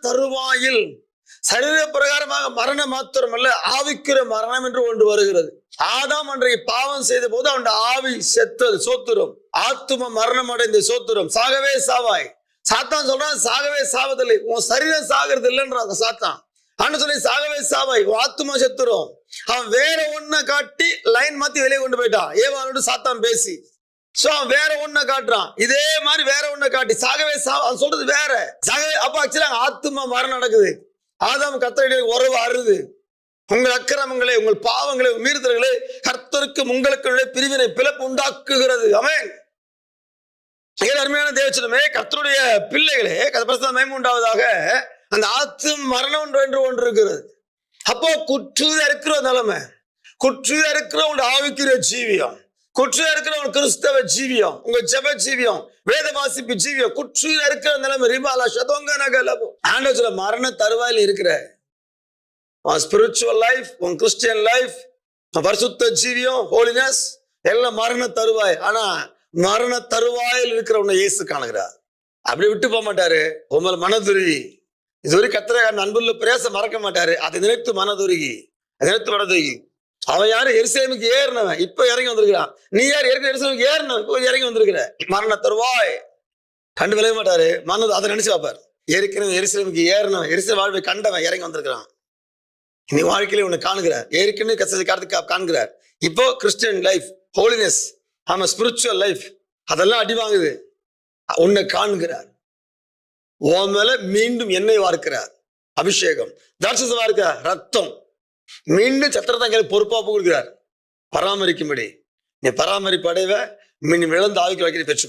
தருவாயில் சரீர பிரகாரமாக மரணம் மாத்திரமல்ல ஆவிக்கிற மரணம் என்று ஒன்று வருகிறது. ஆதாம் அன்றைக்கு பாவம் செய்த போது அவன் ஆவி செத்தது சோத்துரும். ஆத்தும மரணம் அடைந்த சோத்துரும். சாகவே சாவாய். சாத்தான் சொல்றான் சாகவே சாவதில்லை. உன் சரீரம் சாகிறது இல்லைன்றாங்க சாத்தான். ஆண்டு சொல்லி சாகவே சாவாய். ஆத்துமா செத்துரும். அவன் வேற ஒன்ன காட்டி லைன் மாத்தி வெளியே கொண்டு போயிட்டான். ஏவானோடு சாத்தான் பேசி சோ அவன் வேற ஒண்ண காட்டுறான். இதே மாதிரி வேற ஒண்ண காட்டி. சாகவே சா அவன் சொல்றது வேற. சாகவே அப்ப ஆக்சுவலா ஆத்மா மரணம் நடக்குது. ஆதாம் கத்தருடைய உறவு அறுது. உங்கள் அக்கிரமங்களை உங்கள் பாவங்களை மீறுதல்களை கர்த்தருக்கு உங்களுக்கு பிரிவினை பிளப்பு உண்டாக்குகிறது. அவன் ஏன் அருமையான தேவச்சனமே கர்த்தருடைய பிள்ளைகளே கதப்பிரசன மயம் உண்டாவதாக அந்த ஆத்து மரணம் ஒன்று என்று ஒன்று இருக்கிறது. அப்போ குற்றுத இருக்கிற நிலைமை. குற்றுதா இருக்கிற உங்களுடைய ஆவிக்கிற ஜீவியம். குற்றுத இருக்கிற ஒரு கிறிஸ்தவ ஜீவியம் உங்க ஜெப ஜீவியம் வேத வாசிப்பு ஜீவியம் குற்றுத இருக்கிற நிலைமை ரிமாலா சதோங்க நகலபம் ஆண்டவர் சொல்ல மரண தருவாயில் இருக்கிற உன் ஸ்பிரிச்சுவல் லைஃப் உன் கிறிஸ்டியன் லைஃப் பரிசுத்த ஜீவியம் ஹோலினஸ் எல்லாம் மரண தருவாய். ஆனா மரண தருவாயில் இருக்கிற உன்னை இயேசு காணுகிறார். அப்படி விட்டு போக மாட்டாரு. உங்கள் மனதுருகி இதுவரை கத்திர அன்புள்ள பிரேச மறக்க மாட்டாரு. அதை நினைத்து மனதுருகி அதை நினைத்து மனதுருகி அவன் யாரு? எரிசேமுக்கு ஏறினவன். இப்ப இறங்கி வந்திருக்கிறான். நீ யார்? ஏற்கனவே எரிசேமுக்கு ஏறினவன். இப்போ இறங்கி வந்திருக்கிற. மரண தருவாய். கண்டு விளைய மாட்டாரு. மனது அதை நினைச்சு பார்ப்பார். ஏற்கனவே எரிசேமுக்கு ஏறினவன். எரிசல் வாழ்வை கண்டவன். இறங்கி வந்திருக்கிறான். நீ வாழ்க்கையில உன்னை காணுகிறார். ஏற்கனவே கசதி காலத்துக்கு காண்கிறார். இப்போ கிறிஸ்டியன் லைஃப் ஹோலினஸ் ஆமா ஸ்பிரிச்சுவல் லைஃப் அதெல்லாம் அடி வாங்குது. உன்னை காண்கிறார். உன் மேல மீண்டும் எண்ணெய் வார்க்கிறார். அபிஷேகம். தாட்சசமா இருக்க? ரத்தம். மீண்டும் சத்திரத்தை பொறுப்பாப்பு கொடுக்கிறார் பராமரிக்கும்படி. நீ பராமரிப்பு அடைவ மீண்டும் இழந்த ஆவிக்கு வைக்கிற பெற்று